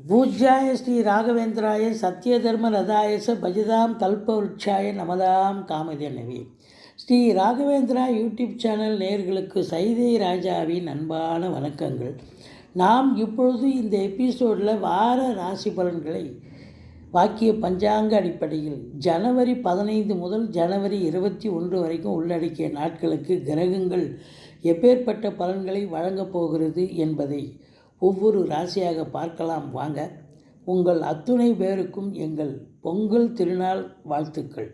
பூஜ்யாய ஸ்ரீ ராகவேந்திராய சத்யதர்ம ரதாயச பஜதாம் கல்பவருட்சாய நமதாம் காமதேனவி ஸ்ரீ ராகவேந்திரா யூடியூப் சேனல் நேர்களுக்கு சைதை ராஜாவின் அன்பான வணக்கங்கள். நாம் இப்பொழுது இந்த எபிசோடில் வார ராசி பலன்களை வாக்கிய பஞ்சாங்க அடிப்படையில் ஜனவரி பதினைந்து முதல் ஜனவரி இருபத்தி ஒன்று வரைக்கும் உள்ளடக்கிய நாட்களுக்கு கிரகங்கள் எப்பேற்பட்ட பலன்களை வழங்கப் போகிறது என்பதை ஒவ்வொரு ராசியாக பார்க்கலாம். வாங்க உங்கள் அத்துணை பேருக்கும் எங்கள் பொங்கல் திருநாள் வாழ்த்துக்கள்.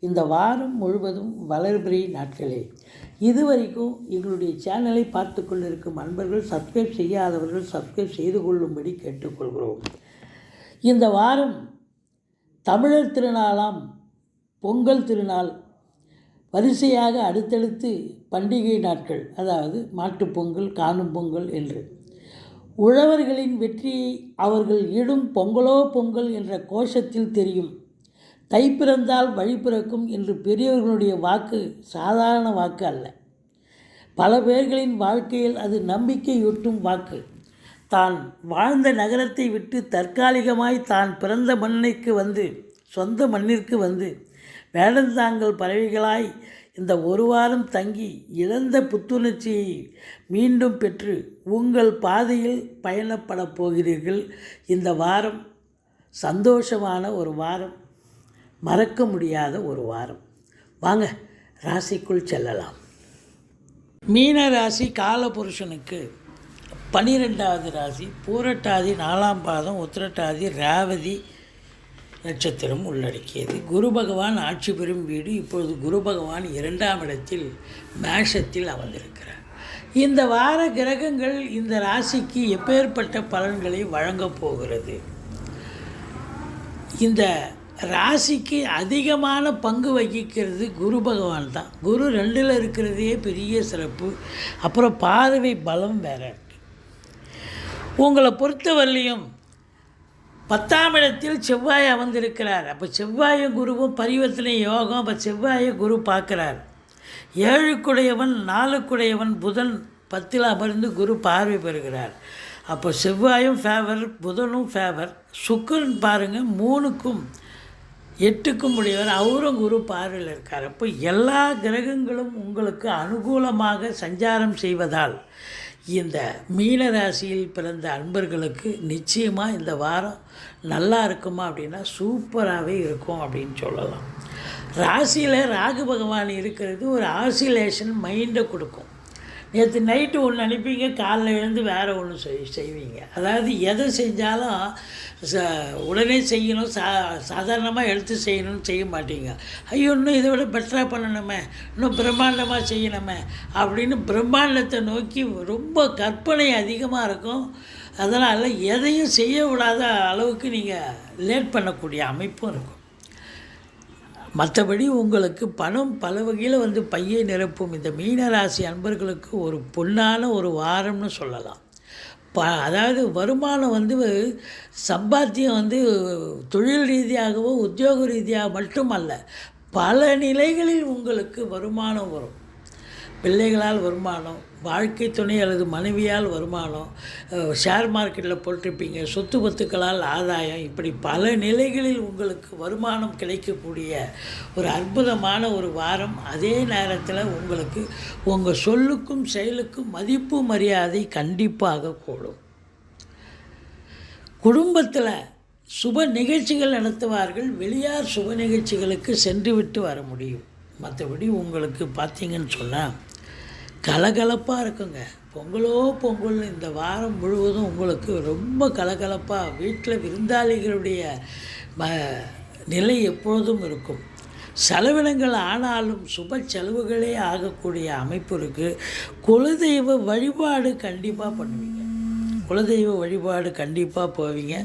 இந்த வாரம் முழுவதும் வளர்பிறை நாட்களே. இதுவரைக்கும் எங்களுடைய சேனலை பார்த்து கொண்டிருக்கும் அன்பர்கள் சப்ஸ்கிரைப் செய்யாதவர்கள் சப்ஸ்கிரைப் செய்து கொள்ளும்படி கேட்டுக்கொள்கிறோம். இந்த வாரம் தமிழர் திருநாளாம் பொங்கல் திருநாள். வரிசையாக அடுத்தடுத்து பண்டிகை நாட்கள் அதாவது மாட்டுப்பொங்கல் காணும் பொங்கல் என்று. உழவர்களின் வெற்றி அவர்கள் இடும் பொங்கலோ பொங்கல் என்ற கோஷத்தில் தெரியும். தை பிறந்தால் வழி பிறக்கும் என்று பெரியவர்களுடைய வாக்கு சாதாரண வாக்கு அல்ல. பல பேர்களின் வாழ்க்கையில் அது நம்பிக்கையூட்டும் வாக்கு. தான் வாழ்ந்த நகரத்தை விட்டு தற்காலிகமாய் தான் பிறந்த மண்ணிற்கு வந்து சொந்த மண்ணிற்கு வந்து வேடந்தாங்கள் பறவைகளாய் இந்த ஒரு வாரம் தங்கி இழந்த புத்துணர்ச்சியை மீண்டும் பெற்று உங்கள் பாதையில் பயணப்படப் போகிறீர்கள். இந்த வாரம் சந்தோஷமான ஒரு வாரம் மறக்க முடியாத ஒரு வாரம். வாங்க ராசிக்குள் செல்லலாம். மீன ராசி காலபுருஷனுக்கு பனிரெண்டாவது ராசி பூரட்டாதி நாலாம் பாதம் உத்திரட்டாதி ரேவதி நட்சத்திரம் உள்ளடக்கியது. குரு பகவான் ஆட்சி பெறும் வீடு இப்பொழுது குரு பகவான் இரண்டாம் இடத்தில் மேஷத்தில் அமர்ந்திருக்கிறார். இந்த வார கிரகங்கள் இந்த ராசிக்கு எப்பேற்பட்ட பலன்களை வழங்கப் போகிறது? இந்த ராசிக்கு அதிகமான பங்கு வகிக்கிறது குரு பகவான் தான். குரு ரெண்டில் இருக்கிறதே பெரிய சிறப்பு. அப்புறம் பார்வை பலம் வேற உங்களை பொறுத்தவரையிலையும் பத்தாம் இடத்தில் செவ்வாய் அமர்ந்திருக்கிறார். அப்போ செவ்வாயும் குருவும் பரிவர்த்தனை யோகம். அப்போ செவ்வாயை குரு பார்க்குறார். ஏழுக்குடையவன் நாலுக்குடையவன் புதன் பத்தில் அமர்ந்து குரு பார்வை பெறுகிறார். அப்போ செவ்வாயும் ஃபேவர் புதனும் ஃபேவர் சுக்கரன் பாருங்கள் மூணுக்கும் எட்டுக்கும் உடையவர். அவரும் குரு பார்வையில் இருக்கார். அப்போ எல்லா கிரகங்களும் உங்களுக்கு அனுகூலமாக சஞ்சாரம் செய்வதால் இந்த மீன ராசியில் பிறந்த அன்பர்களுக்கு நிச்சயமாக இந்த வாரம் நல்லா இருக்குமா அப்படின்னா சூப்பராகவே இருக்கும் அப்படின்னு சொல்லலாம். ராசியில் ராகு பகவான் இருக்கிறது ஒரு ஆசிலேஷன் மைண்டை கொடுக்கும். நேற்று நைட்டு ஒன்று அனுப்பிங்க காலைல எழுந்து வேறு ஒன்று செய் செய்வீங்க. அதாவது எதை செஞ்சாலும் ச உடனே செய்யணும் சா சாதாரணமாக எடுத்து செய்யணும்னு செய்ய மாட்டீங்க. ஐயோ இன்னும் இதை விட பெட்டராக பண்ணணுமே இன்னும் பிரம்மாண்டமாக செய்யணுமே அப்படின்னு பிரம்மாண்டத்தை நோக்கி ரொம்ப கற்பனை அதிகமாக இருக்கும். அதனால் எதையும் செய்ய விடாத அளவுக்கு நீங்கள் லேட் பண்ணக்கூடிய அமைப்பும் இருக்கும். மற்றபடி உங்களுக்கு பணம் பல வகையில் வந்து பையை நிரப்பும். இந்த மீனராசி அன்பர்களுக்கு ஒரு பொன்னான ஒரு வாரம்னு சொல்லலாம். ப அதாவது வருமானம் வந்து சம்பாத்தியம் வந்து தொழில் ரீதியாகவோ உத்தியோக ரீதியாக மட்டுமல்ல பல நிலைகளில் உங்களுக்கு வருமானம் வரும். பிள்ளைகளால் வருமானம் வாழ்க்கை துணை அல்லது மனைவியால் வருமானம் ஷேர் மார்க்கெட்டில் போட்டிருப்பீங்க. சொத்து பத்துக்களால் ஆதாயம். இப்படி பல நிலைகளில் உங்களுக்கு வருமானம் கிடைக்கக்கூடிய ஒரு அற்புதமான ஒரு வாரம். அதே நேரத்தில் உங்களுக்கு உங்கள் சொல்லுக்கும் செயலுக்கும் மதிப்பு மரியாதை கண்டிப்பாக கூடும். குடும்பத்தில் சுப நிகழ்ச்சிகள் நடத்துவார்கள். வெளியார் சுப நிகழ்ச்சிகளுக்கு சென்று விட்டு வர முடியும். மற்றபடி உங்களுக்கு பார்த்தீங்கன்னு சொன்னால் கலகலப்பாக இருக்குங்க. பொங்கலோ பொங்கல் இந்த வாரம் முழுவதும் உங்களுக்கு ரொம்ப கலகலப்பாக வீட்டில் விருந்தாளிகளுடைய ம நிலை எப்பொழுதும் இருக்கும். செலவினங்கள் ஆனாலும் சுப செலவுகளே ஆகக்கூடிய அமைப்பு இருக்குது குலதெய்வ வழிபாடு கண்டிப்பாக பண்ணுவீங்க. குலதெய்வ வழிபாடு கண்டிப்பாக போவீங்க.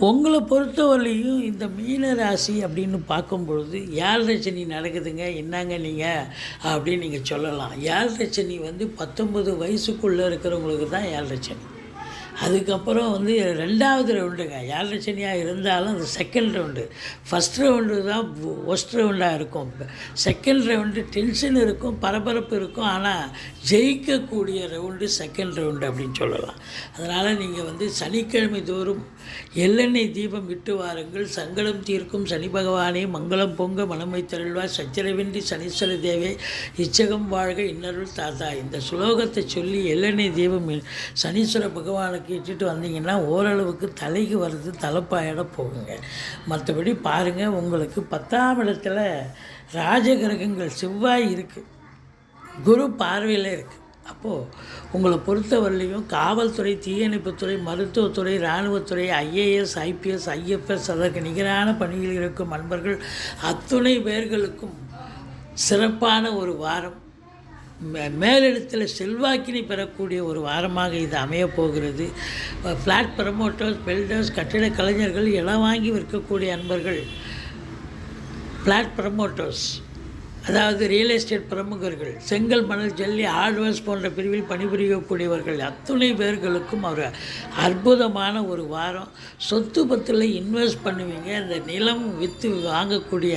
உங்களை பொறுத்தவரையிலையும் இந்த மீன ராசி அப்படின்னு பார்க்கும் பொழுது ஏழரை சனி நடக்குதுங்க என்னங்க நீங்கள் அப்படின்னு நீங்கள் சொல்லலாம். ஏழரை சனி வந்து பத்தொம்பது வயசுக்குள்ளே இருக்கிறவங்களுக்கு தான் ஏழரை சனி அதுக்கப்புறம் வந்து ரெண்டாவது ரவுண்டுங்க ஏழரை சனியாக இருந்தாலும் அது செகண்ட் ரவுண்டு ஃபஸ்ட் ரவுண்டு தான் ஒஸ்ட் ரவுண்டாக இருக்கும். செகண்ட் ரவுண்டு டென்ஷன் இருக்கும் பரபரப்பு இருக்கும். ஆனால் ஜெயிக்கக்கூடிய ரவுண்டு செகண்ட் ரவுண்டு அப்படின்னு சொல்லலாம். அதனால் நீங்கள் வந்து சனிக்கிழமை தோறும் எள்ளெண்ணெய் தீபம் விட்டு வாருங்கள். சங்கடம் தீர்க்கும் சனி பகவானே மங்களம் பொங்க மனமை தருள்வாய் சச்சரவின்றி சனீஸ்வர தேவே இச்சகம் வாழ்க இன்னருள் தாத்தா. இந்த சுலோகத்தை சொல்லி எள்ளெண்ணெய் தீபம் சனீஸ்வர பகவானுக்கு இட்டுட்டு வந்தீங்கன்னா ஓரளவுக்கு தலைக்கு வர்றது தலைப்பாயிட போகுங்க. மற்றபடி பாருங்கள் உங்களுக்கு பத்தாம் இடத்துல ராஜகிரகங்கள் செவ்வாய் இருக்குது குரு பார்வையில் இருக்குது அப்போது உங்களை பொறுத்தவரையிலையும் காவல்துறை தீயணைப்புத்துறை மருத்துவத்துறை இராணுவத்துறை ஐஏஎஸ் ஐபிஎஸ் ஐஎஃப்எஸ் அதற்கு நிகரான பணியில் இருக்கும் அன்பர்கள் அத்துணை பேர்களுக்கும் சிறப்பான ஒரு வாரம். மேலிடத்தில் செல்வாக்கினை பெறக்கூடிய ஒரு வாரமாக இது அமையப்போகிறது ஃப்ளாட் ப்ரமோட்டர்ஸ் பில்டர்ஸ் கட்டிட கலைஞர்கள் இடம் வாங்கி விற்கக்கூடிய அன்பர்கள் ஃப்ளாட் ப்ரமோட்டர்ஸ் அதாவது ரியல் எஸ்டேட் பிரமுகர்கள் செங்கல் மணல் ஜல்லி ஹார்ட்வேர்ஸ் போன்ற பிரிவில் பணிபுரியக்கூடியவர்கள் அத்துணை பேர்களுக்கும் ஒரு அற்புதமான ஒரு வாரம். சொத்து பத்தில் இன்வெஸ்ட் பண்ணுவீங்க. இந்த நிலம் விற்று வாங்கக்கூடிய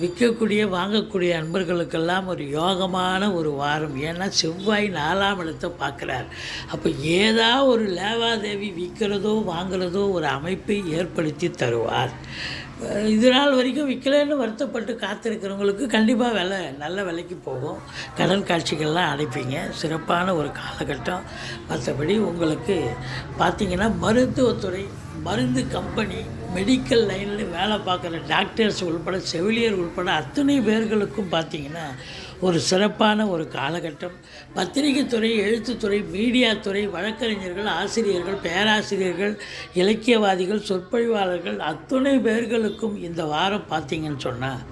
விற்கக்கூடிய வாங்கக்கூடிய அன்பர்களுக்கெல்லாம் ஒரு யோகமான ஒரு வாரம். ஏன்னா செவ்வாய் நாலாம் இடத்தை பார்க்குறார். அப்போ ஏதாவது ஒரு லேவாதேவி விற்கிறதோ வாங்குறதோ ஒரு அமைப்பை ஏற்படுத்தி தருவார். இது நாள் வரைக்கும் விற்கலன்னு வருத்தப்பட்டு காத்திருக்கிறவங்களுக்கு கண்டிப்பாக விலை நல்ல விலைக்கு போகும். கடன் காட்சிகள்லாம் அடைப்பீங்க. சிறப்பான ஒரு காலகட்டம். மற்றபடி உங்களுக்கு பார்த்திங்கன்னா மருத்துவத்துறை மருந்து கம்பெனி மெடிக்கல் லைனில் வேலை பார்க்குற டாக்டர்ஸ் உள்பட செவிலியர் உள்பட அத்தனை பேர்களுக்கும் பார்த்திங்கன்னா ஒரு சிறப்பான ஒரு காலகட்டம். பத்திரிகைத் துறை எழுத்துத்துறை மீடியா துறை வழக்கறிஞர்கள் ஆசிரியர்கள் பேராசிரியர்கள் இலக்கியவாதிகள் சொற்பொழிவாளர்கள் அத்துணை பேர்களுக்கும் இந்த வாரம் பார்த்தீங்கன்னு சொன்னால்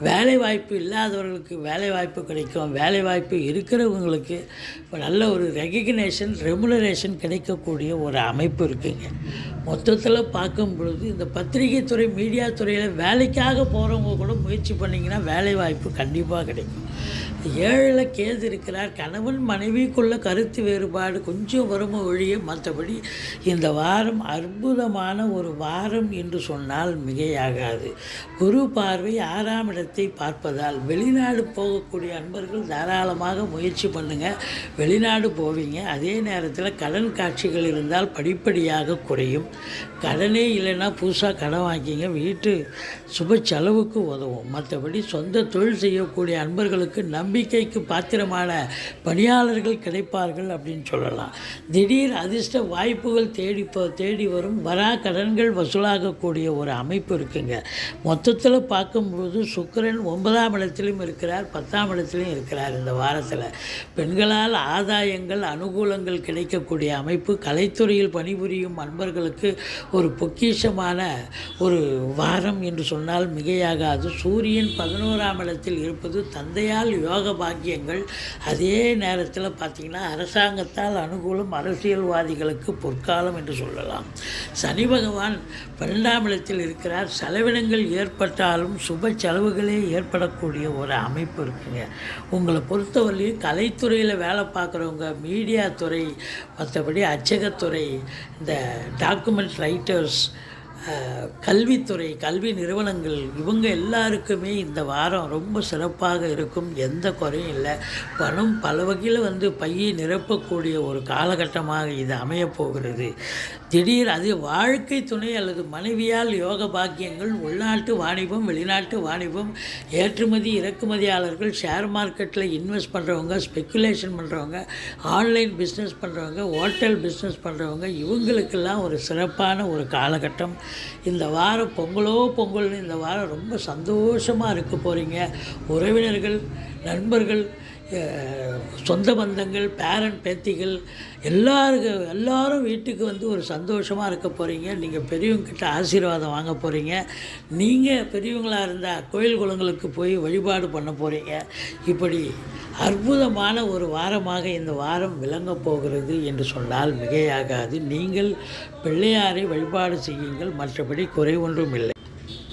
வேலை வாய்ப்பு இல்லாதவர்களுக்கு வேலை வாய்ப்பு கிடைக்கும். வேலை வாய்ப்பு இருக்கிறவங்களுக்கு நல்ல ஒரு ரெகக்னேஷன் ரெமுனரேஷன் கிடைக்கக்கூடிய ஒரு அமைப்பு இருக்குங்க. மொத்தத்தில் பார்க்கும் பொழுது இந்த பத்திரிகை துறை மீடியா துறையில் வேலைக்காக போகிறவங்க கூட முயற்சி பண்ணிங்கன்னா வேலை வாய்ப்பு கண்டிப்பாக கிடைக்கும். ஏழில் கேது இருக்கிறார் கணவன் மனைவிக்குள்ள கருத்து வேறுபாடு கொஞ்சம் வரும ஒழிய மற்றபடி இந்த வாரம் அற்புதமான ஒரு வாரம் என்று சொன்னால் மிகையாகாது. குரு பார்வை ஆறாம் நேரத்தை பார்ப்பதால் வெளிநாடு போகக்கூடிய அன்பர்கள் தாராளமாக முயற்சி பண்ணுங்கள் வெளிநாடு போவீங்க. அதே நேரத்தில் கடன் காட்சிகள் இருந்தால் படிப்படியாக குறையும். கடனே இல்லைன்னா புதுசாக கடன் வாங்கிங்க. வீட்டு சுப செலவுக்கு உதவும். மற்றபடி சொந்த தொழில் செய்யக்கூடிய அன்பர்களுக்கு நம்பிக்கைக்கு பாத்திரமான பணியாளர்கள் கிடைப்பார்கள் அப்படின்னு சொல்லலாம். திடீர் அதிர்ஷ்ட வாய்ப்புகள் தேடி தேடி வரும். வரா கடன்கள் வசூலாகக்கூடிய ஒரு அமைப்பு இருக்குங்க. மொத்தத்தில் பார்க்கும்பொழுது சுக்கரன் ஒன்பதாம் இடத்திலும் இருக்கிறார் பத்தாம் இடத்திலும் இருக்கிறார் இந்த வாரத்தில். பெண்களால் ஆதாயங்கள் அனுகூலங்கள் கிடைக்கக்கூடிய அமைப்பு கலைத்துறையில் பணிபுரியும் அன்பர்களுக்கு ஒரு பொக்கிஷமான ஒரு வாரம் என்று சொன்னால் மிகையாகாது. சூரியன் பதினோராம் இடத்தில் இருப்பது தந்தையால் யோக பாக்கியங்கள். அதே நேரத்தில் பார்த்திங்கன்னா அரசாங்கத்தால் அனுகூலம் அரசியல்வாதிகளுக்கு பொற்காலம் என்று சொல்லலாம். சனி பகவான் பன்னெண்டாம் இடத்தில் இருக்கிறார். செலவினங்கள் ஏற்பட்டாலும் சுப செலவுகள் ஏற்படக்கூடிய ஒரு அமைப்பு இருக்குங்க. உங்களை பொறுத்தவரையிலையும் கலைத்துறையில் வேலை பார்க்குறவங்க மீடியா துறை மற்றபடி அச்சகத்துறை இந்த டாக்குமெண்ட் ரைட்டர்ஸ் கல்வித்துறை கல்வி நிறுவனங்கள் இவங்க எல்லாருக்குமே இந்த வாரம் ரொம்ப சிறப்பாக இருக்கும். எந்த குறையும் இல்லை. பணம் பல வகையில் வந்து பையை நிரப்பக்கூடிய ஒரு காலகட்டமாக இது அமையப் போகிறது. திடீர் அது வாழ்க்கை துணை அல்லது மனைவியால் யோக பாக்கியங்கள் உள்நாட்டு வாணிபம் வெளிநாட்டு வாணிபம் ஏற்றுமதி இறக்குமதியாளர்கள் ஷேர் மார்க்கெட்டில் இன்வெஸ்ட் பண்ணுறவங்க ஸ்பெக்குலேஷன் பண்ணுறவங்க ஆன்லைன் பிஸ்னஸ் பண்ணுறவங்க ஹோட்டல் பிஸ்னஸ் பண்ணுறவங்க இவங்களுக்கெல்லாம் ஒரு சிறப்பான ஒரு காலகட்டம். இந்த வாரம் பொங்கலோ பொங்கல்னு இந்த வாரம் ரொம்ப சந்தோஷமாக இருக்க போகிறீங்க உறவினர்கள் நண்பர்கள் சொந்த பந்தங்கள் பேரண்ட் பேத்திகள் எல்லாருக்கு எல்லாரும் வீட்டுக்கு வந்து ஒரு சந்தோஷமாக இருக்க போகிறீங்க நீங்கள் பெரியவங்கக்கிட்ட ஆசீர்வாதம் வாங்க போகிறீங்க நீங்கள் பெரியவங்களாக இருந்தால் கோயில் குளங்களுக்கு போய் வழிபாடு பண்ண போகிறீங்க இப்படி அற்புதமான ஒரு வாரமாக இந்த வாரம் விளங்க போகிறது என்று சொன்னால் மிகையாகாது. நீங்கள் பிள்ளையாரை வழிபாடு செய்யுங்கள். மற்றபடி குறை ஒன்றும் இல்லை.